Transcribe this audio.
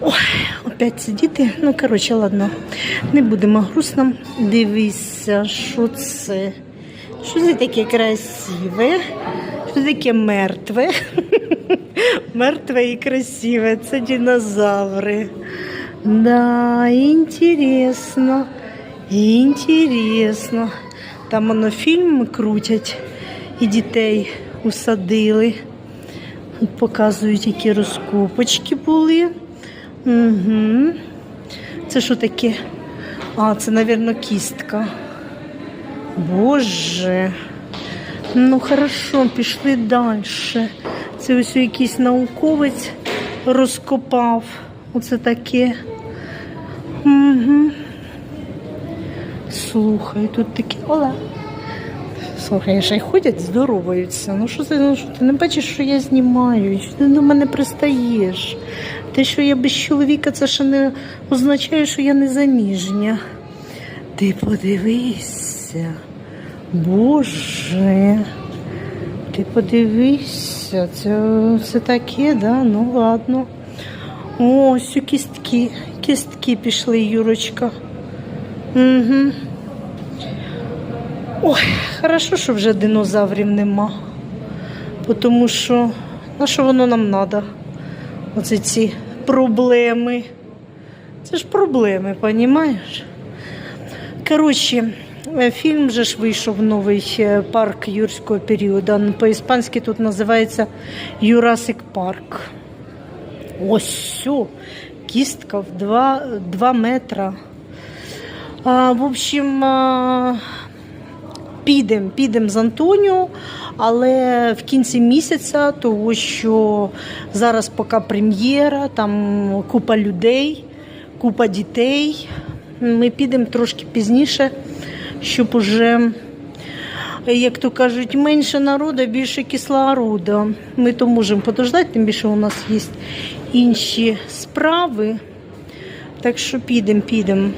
Ой, опять ці діти. Ну, коротше, ладно. Не будемо грустно. Дивися, що це. Що це таке красиве? Що таке мертве? Мертве і красиве. Це динозаври. Да, інтересно. Інтересно. Там воно фільми крутять і дітей усадили. Показують, які розкопочки були. Угу. Це що таке? А, це, мабуть, кістка. Боже. Ну, хорошо, пішли далі. Це ось якийсь науковець розкопав. Оце таке. Угу. Слухай, тут такі. Ола. Слухай, ще й ходять, здороваються. Ну що ти, ну, що ти не бачиш, що я знімаю? Що ти до мене пристаєш? Те, що я без чоловіка, це ще не означає, що я не заміжня. Ти подивися. Боже. Ти подивися, це, це таке, да? Ну ладно. Ось кістки. Кістки пішли, Юрочка. Угу. Ой, хорошо, що вже динозаврів нема. Тому що на що воно нам треба? Оце ці проблеми. Це ж проблеми, розумієш? Коротше, фільм вже ж вийшов новий е, парк юрського періоду. Ну, По-іспанськи тут називається Юрасик Парк. Ось все. Кістка в 2, 2 метра. А, в общем, а, підемо, підемо з Антоніо, але в кінці місяця, тому що зараз поки прем'єра, там купа людей, купа дітей. Ми підемо трошки пізніше, щоб уже, як то кажуть, менше народу, більше кислороду. Ми то можемо подождати, тим більше у нас є інші справи. Так що підемо, підемо.